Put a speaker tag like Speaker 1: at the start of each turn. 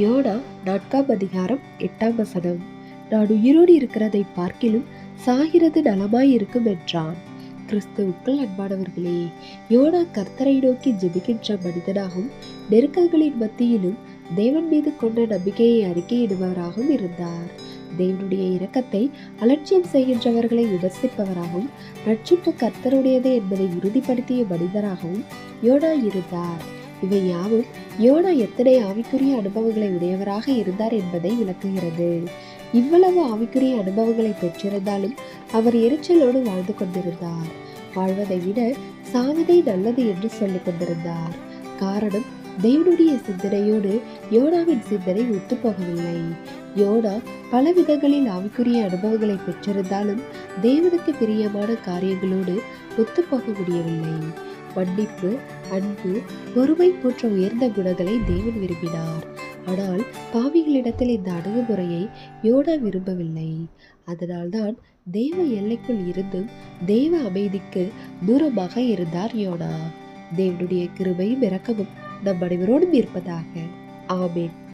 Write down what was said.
Speaker 1: YONO நான்காம் அதிகாரம் எட்டாம் வசனம். நான் உயிரோடு இருக்கிறதை பார்க்கிலும் சாகிறது நலமாய் இருக்கும் என்றான். கிறிஸ்துவுக்குள் அன்பானவர்களே யோனா கர்த்தரை நோக்கி ஜெபிக்கின்ற மனிதனாகவும் நெருக்கங்களின் மத்தியிலும் தேவன் மீது கொண்ட நம்பிக்கையை அறிக்கையிடுபவராகவும் இருந்தார். தேவனுடைய இரக்கத்தை அலட்சியம் செய்கின்றவர்களை விமர்சிப்பவராகவும் ரட்சிப்பு கர்த்தருடையது என்பதை உறுதிப்படுத்திய மனிதராகவும் யோனா இருந்தார். இவை யாவும் யோனா எத்தனை ஆவிக்குரிய அனுபவங்களை உடையவராக இருந்தார் என்பதை விளக்குகிறது. இவ்வளவு ஆவிக்குரிய அனுபவங்களை பெற்றிருந்தாலும் அவர் எரிச்சலோடு வாழ்ந்து கொண்டிருந்தார். வாழ்வதை விட சாவதே நல்லது என்று சொல்லிக் கொண்டிருந்தார். காரணம் தேவனுடைய சிந்தனையோடு யோனாவின் சிந்தனை ஒத்துப்போகவில்லை. யோனா பல விதங்களில் ஆவிக்குரிய அனுபவங்களை பெற்றிருந்தாலும் தேவனுக்கு பிரியமான காரியங்களோடு ஒத்துப்போக முடியவில்லை மன்னிப்பு அன்பு பொறுமை போன்ற உயர்ந்த குணங்களை தேவன் விரும்பினார். ஆனால் பாவிகளிடத்தில் இந்த அணுகுமுறையை யோனா விரும்பவில்லை. அதனால்தான் தேவ எல்லைக்குள் இருந்தும் தேவ அமைதிக்கு தூரமாக இருந்தார் யோனா. தேவனுடைய கிருபையும் இரக்கமும் நம் அனைவரோடும் இருப்பதாக. ஆமேன்.